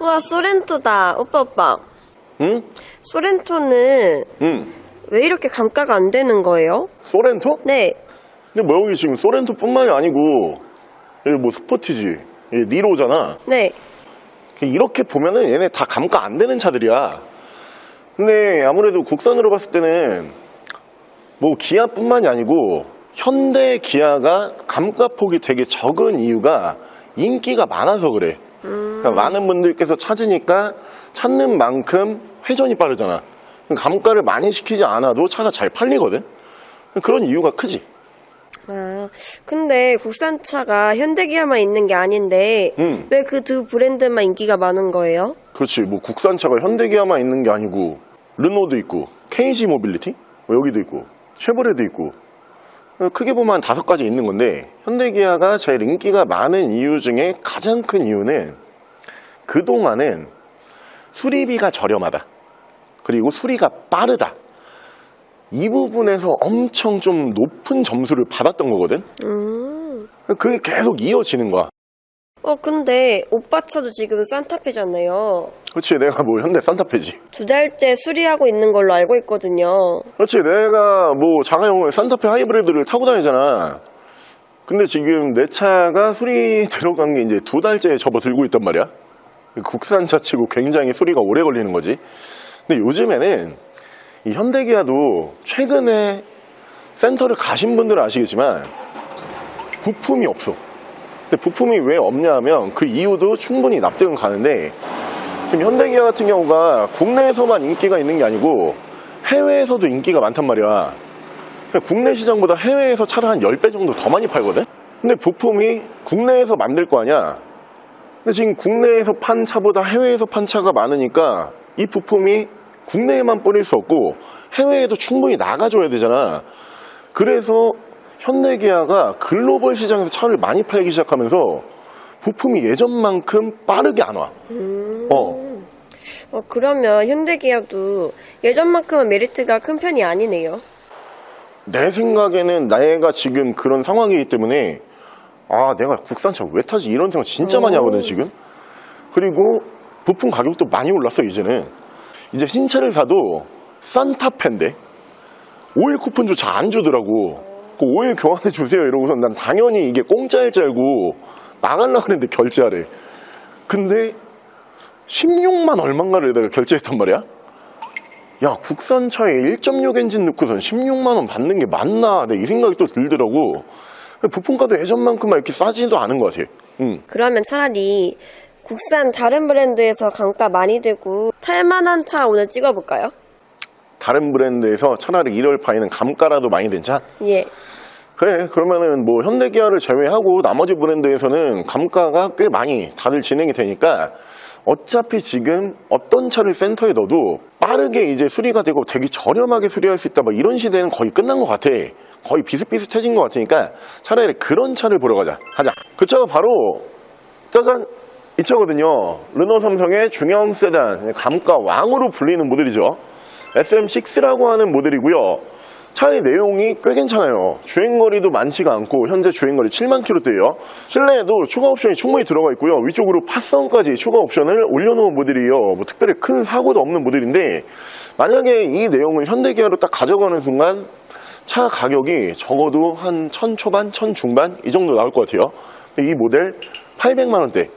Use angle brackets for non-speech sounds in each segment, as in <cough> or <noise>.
와, 소렌토다. 오빠, 오빠. 응? 소렌토는 응. 왜 이렇게 감가가 안 되는 거예요? 소렌토? 네. 근데 뭐 여기 지금 소렌토뿐만이 아니고 여기 뭐 스포티지, 여기 니로잖아. 네. 이렇게 보면은 얘네 다 감가 안 되는 차들이야. 근데 아무래도 국산으로 봤을 때는 뭐 기아뿐만이 아니고 현대 기아가 감가폭이 되게 적은 이유가 인기가 많아서 그래. 음, 그러니까 많은 분들께서 찾으니까 찾는 만큼 회전이 빠르잖아. 감가를 많이 시키지 않아도 차가 잘 팔리거든. 그런 이유가 크지. 아, 근데 국산차가 현대기아만 있는 게 아닌데 응. 왜그 두 브랜드만 인기가 많은 거예요? 그렇지. 뭐 국산차가 현대기아만 있는 게 아니고 르노도 있고 KG 모빌리티 뭐 여기도 있고 쉐보레도 있고 어, 크게 보면 한 다섯 가지 있는 건데 현대기아가 제일 인기가 많은 이유 중에 가장 큰 이유는 그동안은 수리비가 저렴하다. 그리고 수리가 빠르다. 이 부분에서 엄청 좀 높은 점수를 받았던 거거든. 음. 그게 계속 이어지는 거야. 어, 근데 오빠 차도 지금 산타페잖아요. 그렇지. 내가 뭐 현대 산타페지. 두 달째 수리하고 있는 걸로 알고 있거든요. 그렇지 내가 뭐 자가용을 산타페 하이브리드를 타고 다니잖아 근데 지금 내 차가 수리 <laughs> 들어간 게 이제 두 달째 접어들고 있단 말이야 국산 차 치고 굉장히 수리가 오래 걸리는 거지 근데 요즘에는 이 현대기아도 최근에 센터를 가신 분들은 아시겠지만 부품이 없어 근데 부품이 왜 없냐 하면 그 이유도 충분히 납득은 가는데 지금 현대기아 같은 경우가 국내에서만 인기가 있는 게 아니고 해외에서도 인기가 많단 말이야. 그러니까 국내 시장보다 해외에서 차를 한 10배 정도 더 많이 팔거든? 근데 부품이 국내에서 만들 거 아니야? 근데 지금 국내에서 판 차보다 해외에서 판 차가 많으니까 이 부품이 국내에만 뿌릴 수 없고 해외에도 충분히 나가줘야 되잖아. 그래서 현대기아가 글로벌 시장에서 차를 많이 팔기 시작하면서 부품이 예전만큼 빠르게 안 와. 음. 어. 어, 그러면 현대기아도 예전만큼은 메리트가 큰 편이 아니네요. 내 생각에는 내가 지금 그런 상황이기 때문에 아 내가 국산차 왜 타지? 이런 생각 진짜 많이 오. 하거든 지금. 그리고 부품 가격도 많이 올랐어 이제는. 이제 신차를 사도 산타페인데? 오일 쿠폰조차 안 주더라고. 그 오일 교환해 주세요 이러고서 난 당연히 이게 공짜일 줄 알고 나갈라 그랬는데 결제하래. 근데 16만 얼마인가를 내가 결제했단 말이야? 야 국산차에 1.6 엔진 넣고선 16만 원 받는 게 맞나? 내 이 생각이 또 들더라고 부품가도 예전만큼 이렇게 싸지도 않은 것 같아 응. 그러면 차라리 국산 다른 브랜드에서 감가 많이 되고 탈만한 차 오늘 찍어볼까요? 다른 브랜드에서 차라리 이럴 바에는 감가라도 많이 된 차? 예. 그래 그러면은 뭐 현대기아를 제외하고 나머지 브랜드에서는 감가가 꽤 많이 다들 진행이 되니까 어차피 지금 어떤 차를 센터에 넣어도 빠르게 이제 수리가 되고 되게 저렴하게 수리할 수 있다 뭐 이런 시대는 거의 끝난 것 같아. 거의 비슷비슷해진 것 같으니까 차라리 그런 차를 보러 가자. 가자. 그 차가 바로 짜잔! 이 차거든요. 르노 삼성의 중형 세단 감가 왕으로 불리는 모델이죠. SM6라고 하는 모델이고요 차의 내용이 꽤 괜찮아요. 주행거리도 많지가 않고 현재 주행거리 7만 킬로대예요. 실내에도 추가 옵션이 충분히 들어가 있고요. 위쪽으로 파성까지 추가 옵션을 올려놓은 모델이에요. 뭐 특별히 큰 사고도 없는 모델인데 만약에 이 내용을 현대기아로 딱 가져가는 순간 차 가격이 적어도 한 1000 초반, 1000 중반 이 정도 나올 것 같아요. 이 모델 800만 원대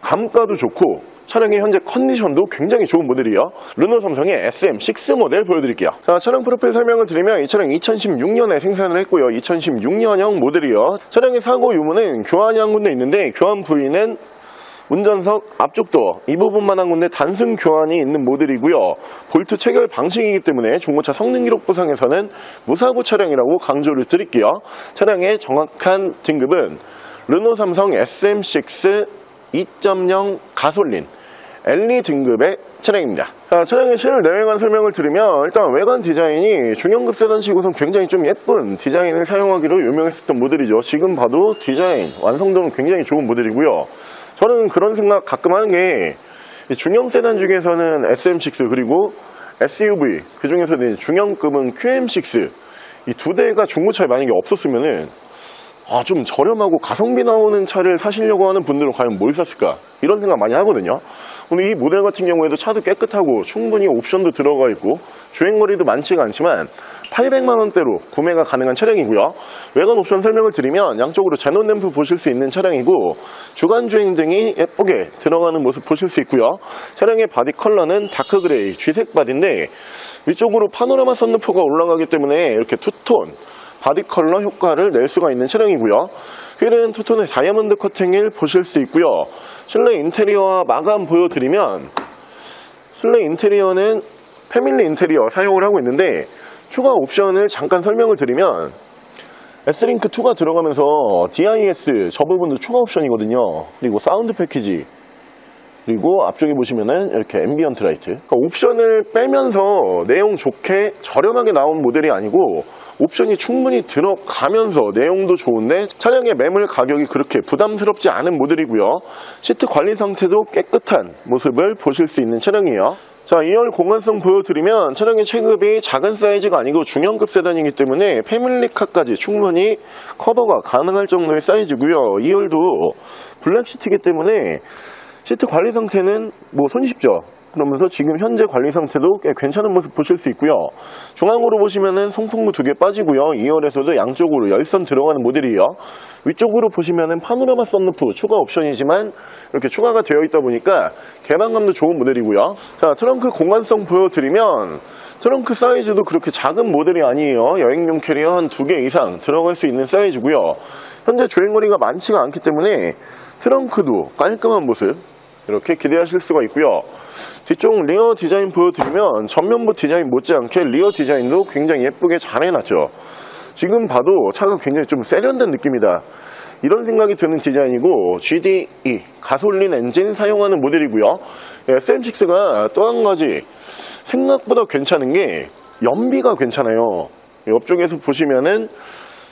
감가도 좋고 차량의 현재 컨디션도 굉장히 좋은 모델이에요. 르노 삼성의 SM6 모델 보여드릴게요. 자, 차량 프로필 설명을 드리면 이 차량 2016년에 생산을 했고요. 2016년형 모델이요. 차량의 사고 유무는 교환이 한 군데 있는데 교환 부위는 운전석 앞쪽 도어 이 부분만 한 군데 단순 교환이 있는 모델이고요. 볼트 체결 방식이기 때문에 중고차 성능 기록 부상에서는 무사고 차량이라고 강조를 드릴게요. 차량의 정확한 등급은 르노 삼성 SM6 2.0 가솔린 엘리 등급의 차량입니다. 자, 차량의 실내 내외관 설명을 드리면 일단 외관 디자인이 중형급 세단식으로는 굉장히 좀 예쁜 디자인을 사용하기로 유명했었던 모델이죠. 지금 봐도 디자인, 완성도는 굉장히 좋은 모델이고요. 저는 그런 생각 가끔 하는 게이 중형 세단 중에서는 SM6 그리고 SUV 그 중에서는 중형급은 QM6 이 두 대가 중고차에 만약에 없었으면은 아, 좀 저렴하고 가성비 나오는 차를 사시려고 하는 분들은 과연 뭘 샀을까? 이런 생각 많이 하거든요. 이 모델 같은 경우에도 차도 깨끗하고 충분히 옵션도 들어가 있고 주행거리도 많지가 않지만 800만원대로 구매가 가능한 차량이고요. 외관 옵션 설명을 드리면 양쪽으로 제논 램프 보실 수 있는 차량이고 주간 주행 등이 예쁘게 들어가는 모습 보실 수 있고요. 차량의 바디 컬러는 다크 그레이, 쥐색 바디인데 위쪽으로 파노라마 썬루프가 올라가기 때문에 이렇게 투톤 바디 컬러 효과를 낼 수가 있는 차량이고요. 휠은 투톤의 다이아몬드 커팅을 보실 수 있고요. 실내 인테리어와 마감 보여드리면 실내 인테리어는 패밀리 인테리어 사용을 하고 있는데 추가 옵션을 잠깐 설명을 드리면 S링크2가 들어가면서 DIS 저 부분도 추가 옵션이거든요. 그리고 사운드 패키지 그리고 앞쪽에 보시면은 이렇게 앰비언트 라이트 그러니까 옵션을 빼면서 내용 좋게 저렴하게 나온 모델이 아니고 옵션이 충분히 들어가면서 내용도 좋은데 차량의 매물 가격이 그렇게 부담스럽지 않은 모델이고요. 시트 관리 상태도 깨끗한 모습을 보실 수 있는 차량이에요. 자 2열 공간성 보여드리면 차량의 체급이 작은 사이즈가 아니고 중형급 세단이기 때문에 패밀리카까지 충분히 커버가 가능할 정도의 사이즈고요. 2열도 블랙 시트이기 때문에 시트 관리 상태는 뭐 손쉽죠. 그러면서 지금 현재 관리 상태도 꽤 괜찮은 모습 보실 수 있고요. 중앙으로 보시면은 송풍구 두 개 빠지고요. 2열에서도 양쪽으로 열선 들어가는 모델이에요. 위쪽으로 보시면은 파노라마 썬루프 추가 옵션이지만 이렇게 추가가 되어 있다 보니까 개방감도 좋은 모델이고요. 자, 트렁크 공간성 보여드리면 트렁크 사이즈도 그렇게 작은 모델이 아니에요. 여행용 캐리어 한 두 개 이상 들어갈 수 있는 사이즈고요. 현재 주행거리가 많지가 않기 때문에 트렁크도 깔끔한 모습 이렇게 기대하실 수가 있고요. 뒤쪽 리어 디자인 보여드리면 전면부 디자인 못지않게 리어 디자인도 굉장히 예쁘게 잘 해놨죠. 지금 봐도 차가 굉장히 좀 세련된 느낌이다. 이런 생각이 드는 디자인이고 GDE 가솔린 엔진 사용하는 모델이고요. SM6가 또 한 가지 생각보다 괜찮은 게 연비가 괜찮아요. 옆쪽에서 보시면은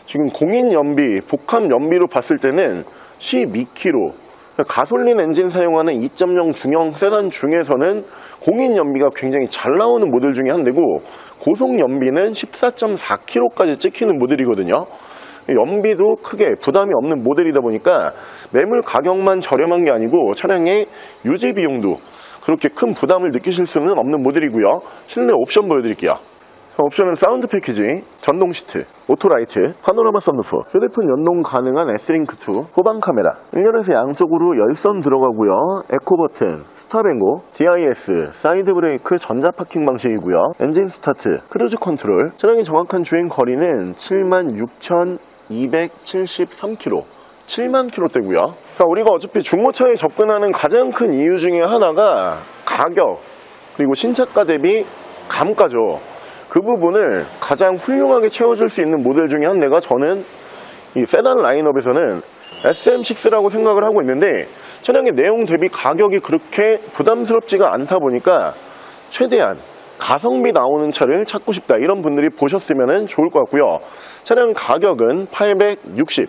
지금 공인 연비, 복합 연비로 봤을 때는 12km. 가솔린 엔진 사용하는 2.0 중형 세단 중에서는 공인 연비가 굉장히 잘 나오는 모델 중에 한 대고 고속 연비는 14.4km까지 찍히는 모델이거든요. 연비도 크게 부담이 없는 모델이다 보니까 매물 가격만 저렴한 게 아니고 차량의 유지 비용도 그렇게 큰 부담을 느끼실 수는 없는 모델이고요. 실내 옵션 보여드릴게요. 옵션은 사운드 패키지, 전동 시트, 오토라이트, 파노라마 썬루프, 휴대폰 연동 가능한 S링크2, 후방 카메라, 1열에서 양쪽으로 열선 들어가고요. 에코 버튼, 스탑앤고, DIS, 사이드 브레이크 전자 파킹 방식이고요. 엔진 스타트, 크루즈 컨트롤, 차량의 정확한 주행 거리는 76,273km. 7만 킬로대고요. 자, 우리가 어차피 중고차에 접근하는 가장 큰 이유 중에 하나가 가격 그리고 신차가 대비 감가죠. 그 부분을 가장 훌륭하게 채워줄 수 있는 모델 중에 한 대가 저는 이 세단 라인업에서는 SM6라고 생각을 하고 있는데 차량의 내용 대비 가격이 그렇게 부담스럽지가 않다 보니까 최대한 가성비 나오는 차를 찾고 싶다 이런 분들이 보셨으면 좋을 것 같고요. 차량 가격은 860